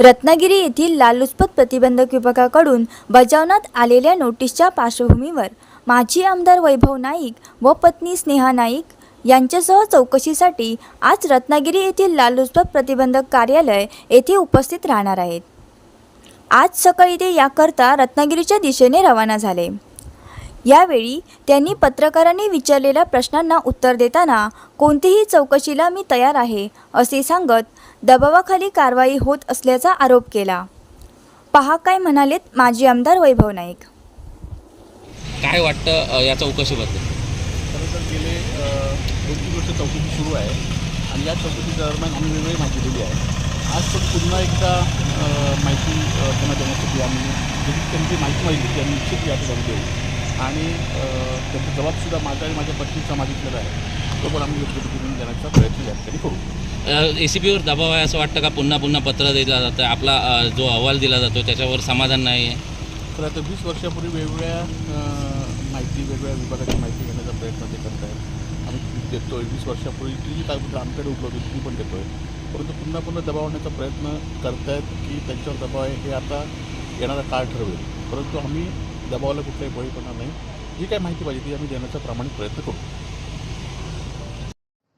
रत्नागिरी येथील लालुचपत प्रतिबंधक विभागाकडून बजावण्यात आलेल्या नोटीसच्या पार्श्वभूमीवर माजी आमदार वैभव नाईक व पत्नी स्नेहा नाईक यांच्यासह चौकशीसाठी आज रत्नागिरी येथील लालुचपत प्रतिबंधक कार्यालय येथे उपस्थित राहणार आहेत. आज सकाळी ते याकरता रत्नागिरीच्या दिशेने रवाना झाले. यावेळी त्यांनी पत्रकारांनी विचारलेल्या प्रश्नांना उत्तर देताना कोणतीही चौकशीला मी तयार आहे असे सांगत दबावाखाली कारवाई होत असल्याचा आरोप केला. पहा काय म्हणालेत माजी आमदार वैभव नाईक. काय वाटतं अ, या चौकशीबद्दल? खरं तर गेले अ, चौकशी सुरू आहे आणि या चौकशी दरम्यान आम्ही वेगवेगळी माहिती दिली आहे. आज पण पुन्हा एकदा अ, माहिती अ, त्यांना देण्यासाठी आम्ही जशी त्यांची माहिती माहिती ती आम्ही निश्चित या ठिकाणी देऊ आणि अ, त्याचा जबाबसुद्धा माझा आणि माझ्या पत्नीचा मागितलेला आहे. आम्ही योग्य पद्धतीने देण्याचा प्रयत्न या ठिकाणी करू. ए सी पीवर दबाव आहे असं वाटतं का? पुन्हा पुन्हा पत्र दिलं जातं आपला जो अहवाल दिला जातो त्याच्यावर समाधान नाही आहे तर आता वीस वर्षापूर्वी वेगवेगळ्या माहिती वेगवेगळ्या विभागाची माहिती घेण्याचा प्रयत्न ते करत आहेत आम्ही देतो आहे वीस वर्षापूर्वी ती जी कागदपत्रं आमच्याकडे उपलब्ध ती पण देतो आहे परंतु पुन्हा पुन्हा दबाव आणण्याचा प्रयत्न करतायत की त्यांच्यावर दबाव आहे हे आता येणारा काळ ठरवेल. परंतु आम्ही दबावाला कुठलाही बळी पडणार नाही. जी काय माहिती पाहिजे ती आम्ही देण्याचा प्रामाणिक प्रयत्न करू.